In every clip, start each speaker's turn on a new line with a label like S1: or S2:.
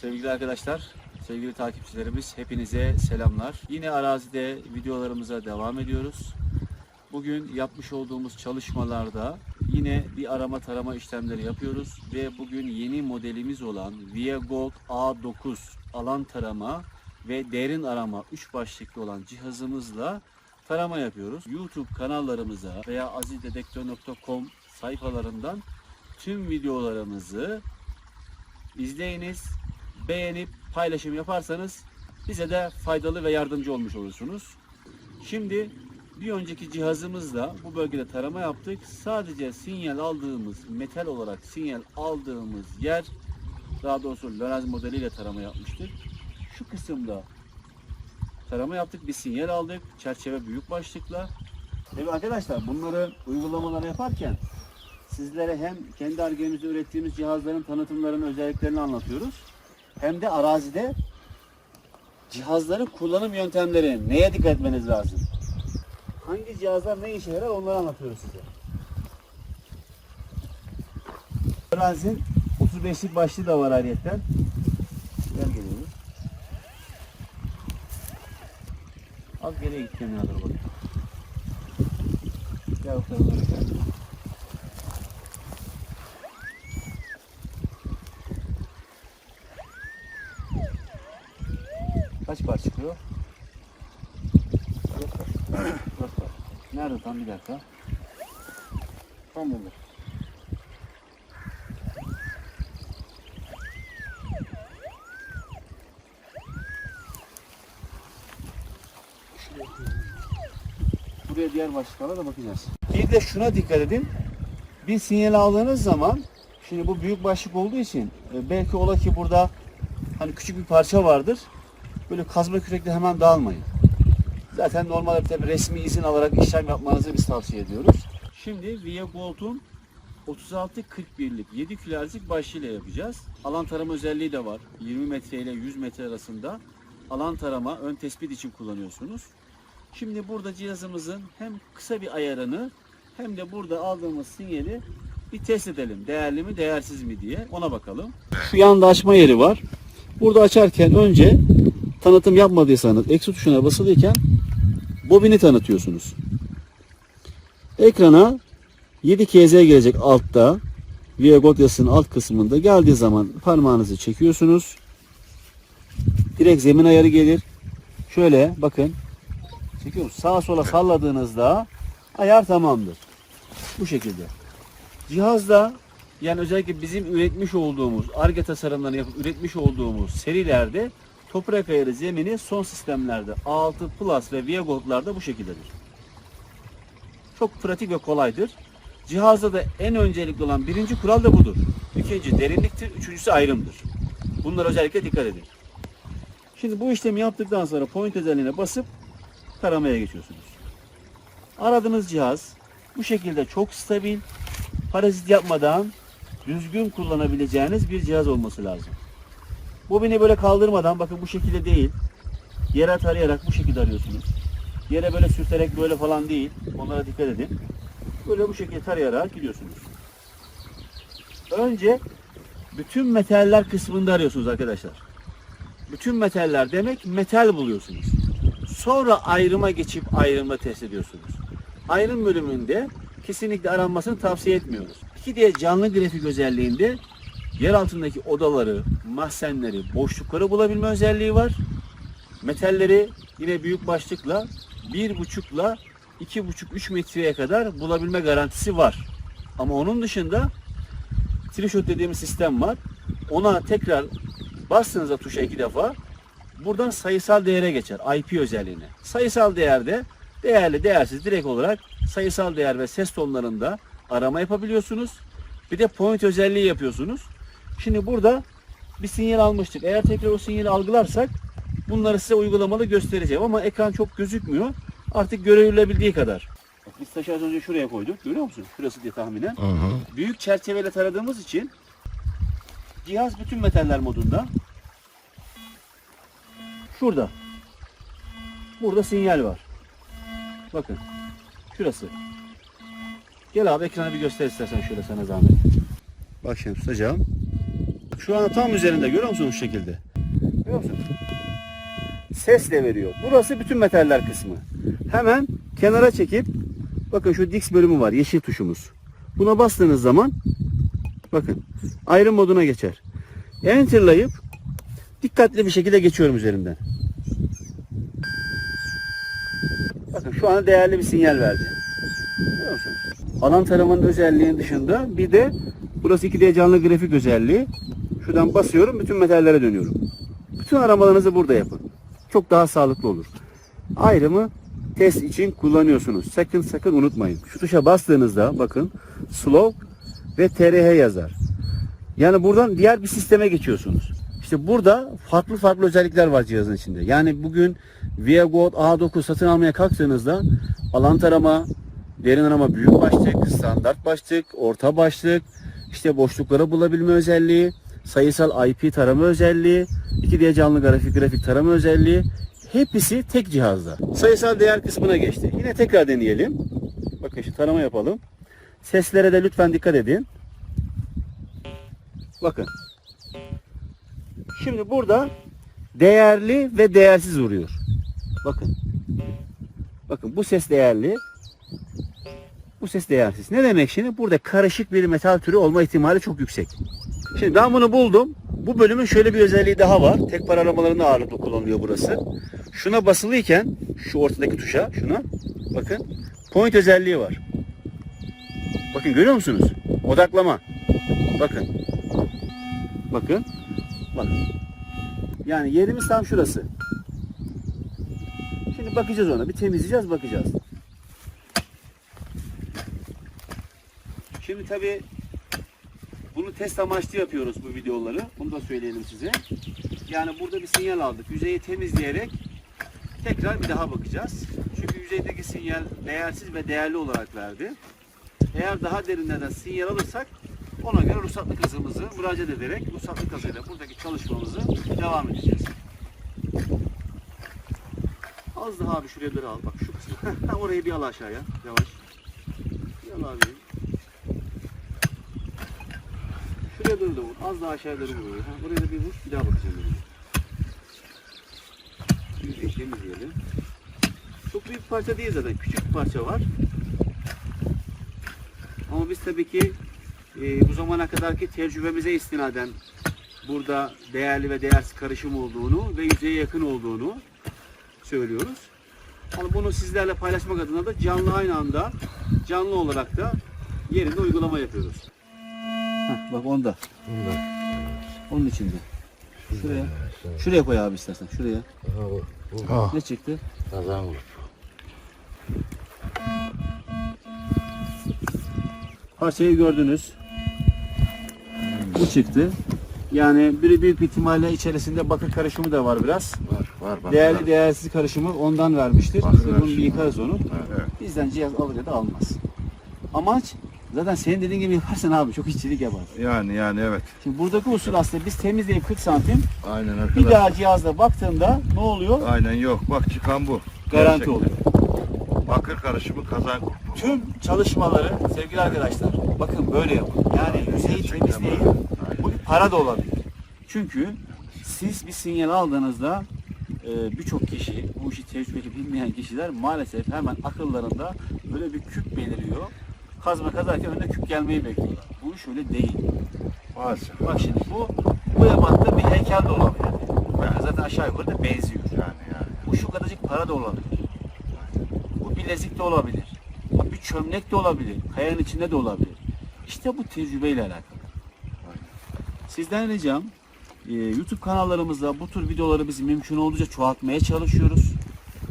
S1: Sevgili arkadaşlar, sevgili takipçilerimiz hepinize selamlar. Yine arazide videolarımıza devam ediyoruz. Bugün yapmış olduğumuz çalışmalarda yine bir arama tarama işlemleri yapıyoruz ve bugün yeni modelimiz olan Via Gold A9 alan tarama ve derin arama 3 başlıklı olan cihazımızla tarama yapıyoruz. YouTube kanallarımıza veya azizdedektör.com sayfalarından tüm videolarımızı izleyiniz, beğenip paylaşım yaparsanız bize de faydalı ve yardımcı olmuş olursunuz. Şimdi bir önceki cihazımızla bu bölgede tarama yaptık. Sadece sinyal aldığımız, metal olarak sinyal aldığımız yer, daha doğrusu Lorenz modeliyle tarama yapmıştık. Şu kısımda tarama yaptık, bir sinyal aldık. Çerçeve büyük başlıkla. Evet arkadaşlar bunları uygulamaları yaparken sizlere hem kendi argemizde ürettiğimiz cihazların tanıtımlarını, özelliklerini anlatıyoruz. Hem de arazide cihazların kullanım yöntemleri, neye dikkat etmeniz lazım? Hangi cihazlar ne işe yarar onları anlatıyoruz size. Arazinin 35'lik başlığı da var ayrıyetten. Gel geliyoruz. Az geriye git kenara doğru bak. Gel o tarafa Kaç par çıkıyor? Dört par. Nerede tam bir dakika? Tam burada. Buraya diğer başlıklara da bakacağız. Bir de şuna dikkat edin. Bir sinyal aldığınız zaman şimdi bu büyük başlık olduğu için e, belki ola ki burada hani küçük bir parça vardır. Böyle kazma kürekle hemen dağılmayın. Zaten normalde tabii resmi izin alarak işlem yapmanızı biz tavsiye ediyoruz. Şimdi Via Gold'un 36-41'lik 7 kilohertzlik başlığıyla yapacağız. Alan tarama özelliği de var. 20 metre ile 100 metre arasında alan tarama ön tespit için kullanıyorsunuz. Şimdi burada cihazımızın hem kısa bir ayarını hem de burada aldığımız sinyali bir test edelim. Değerli mi değersiz mi diye ona bakalım. Şu yanda açma yeri var. Burada açarken önce tanıtım yapmadıysanız eksi tuşuna basılıyken bobini tanıtıyorsunuz. Ekrana 7 KZ gelecek altta. Via Gold yazısının alt kısmında geldiği zaman parmağınızı çekiyorsunuz. Direkt zemin ayarı gelir. Şöyle bakın. Çekiyoruz. Sağa sola salladığınızda ayar tamamdır. Bu şekilde. Cihazda yani özellikle bizim üretmiş olduğumuz, ARGE tasarımlarını yapıp üretmiş olduğumuz serilerde toprak ayarı zemini son sistemlerde A6 Plus ve Via Gold'larda bu şekildedir. Çok pratik ve kolaydır. Cihazda da en öncelikli olan birinci kural da budur. İkinci derinliktir, üçüncüsü ayrımdır. Bunlara özellikle dikkat edin. Şimdi bu işlemi yaptıktan sonra point özelliğine basıp taramaya geçiyorsunuz. Aradığınız cihaz bu şekilde çok stabil, parazit yapmadan düzgün kullanabileceğiniz bir cihaz olması lazım. Bobini böyle kaldırmadan bakın bu şekilde değil. Yere tarayarak bu şekilde arıyorsunuz. Yere böyle sürterek böyle falan değil. Onlara dikkat edin. Böyle bu şekilde tarayarak gidiyorsunuz. Önce bütün metaller kısmında arıyorsunuz arkadaşlar. Bütün metaller demek metal buluyorsunuz. Sonra ayrıma geçip ayrımda test ediyorsunuz. Ayrım bölümünde kesinlikle aranmasını tavsiye etmiyoruz. İki diye canlı grafik özelliğinde yer altındaki odaları, mahzenleri, boşlukları bulabilme özelliği var. Metalleri yine büyük başlıkla 1,5'la 2,5-3 metreye kadar bulabilme garantisi var. Ama onun dışında trishot dediğimiz sistem var. Ona tekrar bastığınızda tuşa iki defa buradan sayısal değere geçer. IP özelliğine. Sayısal değerde değerli değersiz direkt olarak sayısal değer ve ses tonlarında arama yapabiliyorsunuz. Bir de point özelliği yapıyorsunuz. Şimdi burada bir sinyal almıştık. Eğer tekrar o sinyali algılarsak bunları size uygulamalı göstereceğim ama ekran çok gözükmüyor. Artık görülebildiği kadar. Bak Biz taşı az önce şuraya koyduk. Görüyor musun? Şurası diye tahminen. Büyük çerçeveyle taradığımız için cihaz bütün metaller modunda. Şurada. Burada sinyal var. Bakın. Şurası. Gel abi ekrana bir göster istersen şöyle sana zahmet. Bak şimdi tutacağım. Şu an tam üzerinde görüyor musunuz şu şekilde? Görüyor musunuz? Ses de veriyor. Burası bütün metaller kısmı. Hemen kenara çekip bakın şu Dix bölümü var. Yeşil tuşumuz. Buna bastığınız zaman bakın ayrım moduna geçer. Enter'layıp dikkatli bir şekilde geçiyorum üzerinden. Bakın şu an değerli bir sinyal verdi. Görüyor? Alan taramanın özelliğinin dışında bir de burası 2D canlı grafik özelliği. Şuradan basıyorum bütün metallere dönüyorum. Bütün aramalarınızı burada yapın. Çok daha sağlıklı olur. Ayrımı test için kullanıyorsunuz. Sakın sakın unutmayın. Şu tuşa bastığınızda bakın slow ve TRH yazar. Yani buradan diğer bir sisteme geçiyorsunuz. İşte burada farklı farklı özellikler var cihazın içinde. Yani bugün ViaGold A9 satın almaya kalktığınızda alan tarama, derin arama büyük başlık, standart başlık, orta başlık, işte boşlukları bulabilme özelliği, sayısal IP tarama özelliği, 2D canlı grafik grafik tarama özelliği hepsi tek cihazda. Sayısal değer kısmına geçti. Yine tekrar deneyelim. Bakın şu tarama yapalım. Seslere de lütfen dikkat edin. Bakın. Şimdi burada değerli ve değersiz vuruyor. Bakın. Bakın bu ses değerli. Bu ses değersiz. Ne demek şimdi? Burada karışık bir metal türü olma ihtimali çok yüksek. Şimdi ben bunu buldum. Bu bölümün şöyle bir özelliği daha var. Tek para aramalarında ağırlıklı kullanılıyor burası. Şuna basılıyken şu ortadaki tuşa şuna bakın point özelliği var. Bakın görüyor musunuz? Odaklama. Bakın. Bakın. Bakın. Yani yerimiz tam şurası. Şimdi bakacağız ona. Bir temizleyeceğiz bakacağız. Şimdi tabii bunu test amaçlı yapıyoruz bu videoları. Bunu da söyleyelim size. Yani burada bir sinyal aldık. Yüzeyi temizleyerek tekrar bir daha bakacağız. Çünkü yüzeydeki sinyal değersiz ve değerli olarak verdi. Eğer daha derinlerden sinyal alırsak ona göre ruhsatlık hızımızı müracaat ederek ruhsatlık hızıyla buradaki çalışmamızı devam edeceğiz. Az daha abi şuraya doğru al. Bak şu kısmı. Orayı bir al aşağıya. Yavaş. Bir al abi. Şuraya doğru da vur. Az daha aşağıya doğru vur. Ha, buraya da bir vur. Bir daha bakacağım. Yüzeyi temizleyelim. Çok büyük parça değil zaten. Küçük bir parça var. Ama biz tabii ki e, bu zamana kadarki tecrübemize istinaden burada değerli ve değersiz karışım olduğunu ve yüzeye yakın olduğunu söylüyoruz. Ama bunu sizlerle paylaşmak adına da canlı aynı anda canlı olarak da yerinde uygulama yapıyoruz. Heh, bak onda. Onun içinde. Şuraya. Şuraya koy abi istersen. Şuraya.
S2: Ha.
S1: Ne çıktı?
S2: Kazan grup.
S1: Parçayı gördünüz. Bu çıktı. Yani bir büyük bir ihtimalle içerisinde bakır karışımı da var biraz.
S2: Var var bak.
S1: Değerli değersiz karışımı ondan vermiştir.
S2: Bakır
S1: bunu bir yıkarız onu.
S2: Evet.
S1: Bizden cihaz alır ya da almaz. Amaç zaten senin dediğin gibi yaparsan abi çok işçilik yapar.
S2: Yani yani evet.
S1: Şimdi buradaki usul aslında biz temizleyip 40 santim
S2: Aynen
S1: bir
S2: arkadaşlar.
S1: daha cihazla baktığında ne oluyor?
S2: Aynen yok. Bak çıkan bu.
S1: Garanti
S2: Gerçekten.
S1: oluyor.
S2: Bakır karışımı kazan grubu.
S1: Tüm çalışmaları sevgili arkadaşlar bakın böyle yapın. Yani yüzeyi temizleyin. Bu bir para da olabilir. Çünkü siz bir sinyal aldığınızda e, birçok kişi, bu işi tecrübeli bilmeyen kişiler maalesef hemen akıllarında böyle bir küp beliriyor. Kazma kazarken önüne küp gelmeyi bekliyorlar. Bu iş öyle değil.
S2: Maalesef.
S1: Bak şimdi bu bu ebatta bir heykel de olabilir. Yani zaten aşağı yukarı da benziyor.
S2: Yani yani.
S1: Bu şu kadarcık para da olabilir. Bu bilezik de olabilir. Bir çömlek de olabilir. Kayanın içinde de olabilir. İşte bu tecrübeyle alakalı. Sizden ricam e, YouTube kanallarımızda bu tür videoları biz mümkün olduğunca çoğaltmaya çalışıyoruz.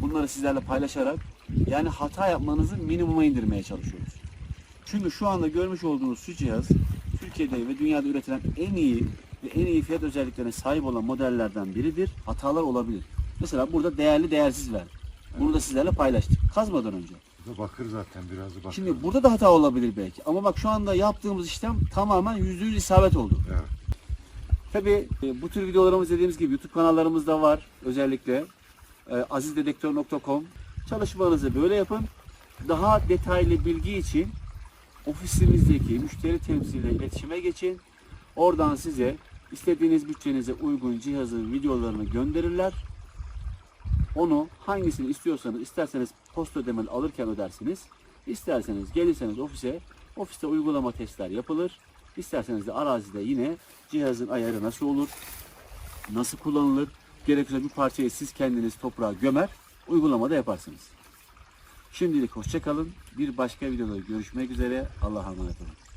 S1: Bunları sizlerle paylaşarak yani hata yapmanızı minimuma indirmeye çalışıyoruz. Çünkü şu anda görmüş olduğunuz şu cihaz Türkiye'de ve dünyada üretilen en iyi ve en iyi fiyat özelliklerine sahip olan modellerden biridir. Hatalar olabilir. Mesela burada değerli değersiz ver. Bunu da sizlerle paylaştık. Kazmadan önce.
S2: Bu da bakır zaten biraz bakır.
S1: Şimdi burada da hata olabilir belki. Ama bak şu anda yaptığımız işlem tamamen yüzde yüz isabet oldu.
S2: Evet.
S1: Tabii e, bu tür videolarımız dediğimiz gibi YouTube kanallarımızda var. Özellikle e, azizdedektör.com Çalışmanızı böyle yapın. Daha detaylı bilgi için ofisimizdeki müşteri temsiliyle iletişime geçin. Oradan size İstediğiniz bütçenize uygun cihazın videolarını gönderirler. Onu hangisini istiyorsanız, isterseniz post ödemeli alırken ödersiniz. İsterseniz gelirseniz ofise, ofiste uygulama testler yapılır. İsterseniz de arazide yine cihazın ayarı nasıl olur, nasıl kullanılır, gerekirse bir parçayı siz kendiniz toprağa gömer, uygulamada yaparsınız. Şimdilik hoşçakalın. Bir başka videoda görüşmek üzere. Allah'a emanet olun.